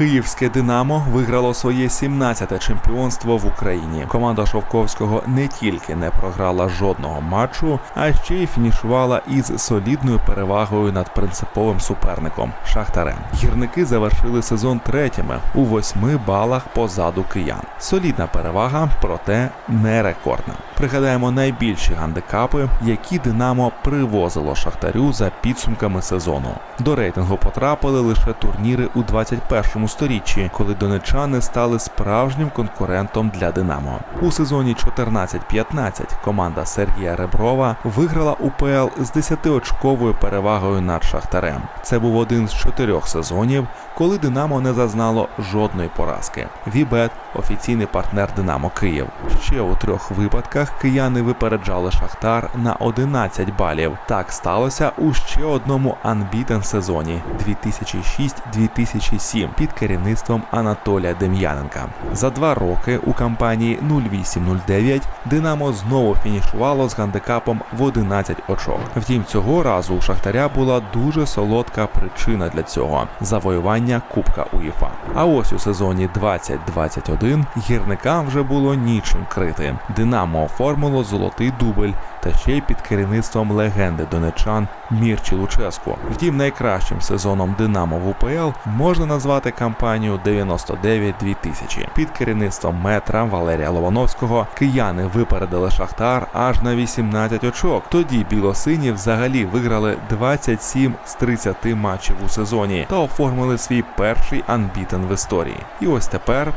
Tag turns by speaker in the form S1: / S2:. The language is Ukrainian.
S1: Київське Динамо виграло своє 17-те чемпіонство в Україні. Команда Шовковського не тільки не програла жодного матчу, а ще й фінішувала із солідною перевагою над принциповим суперником Шахтарем. Гірники завершили сезон третіми у восьми балах позаду киян. Солідна перевага, проте не рекордна. Пригадаємо найбільші гандикапи, які Динамо привозило Шахтарю за підсумками сезону. До рейтингу потрапили лише турніри у 21 сторіччі, коли донечани стали справжнім конкурентом для Динамо. У сезоні 14-15 команда Сергія Реброва виграла УПЛ з 10-очковою перевагою над Шахтарем. Це був один з чотирьох сезонів, коли Динамо не зазнало жодної поразки. Вібет офіційний партнер Динамо Київ. Ще у трьох випадках кияни випереджали Шахтар на 11 балів. Так сталося у ще одному анбітен сезоні 2006-2007 під керівництвом Анатолія Дем'яненка. За два роки у кампанії 08-09 Динамо знову фінішувало з гандикапом в 11 очок. Втім, цього разу у Шахтаря була дуже солодка причина для цього завоювання Кубка УЄФА. А ось у сезоні 20-21 гірникам вже було нічим крити. Динамо оформило золотий дубль та ще й під керівництвом легенди донечан Мірчі Луческу. Втім, найкращим сезоном Динамо в УПЛ можна назвати кампанію 99-2000. Під керівництвом метра Валерія Лобановського кияни випередили Шахтар аж на 18 очок. Тоді білосині взагалі виграли 27 з 30 матчів у сезоні та оформили свій перший анбітен в історії. І ось тепер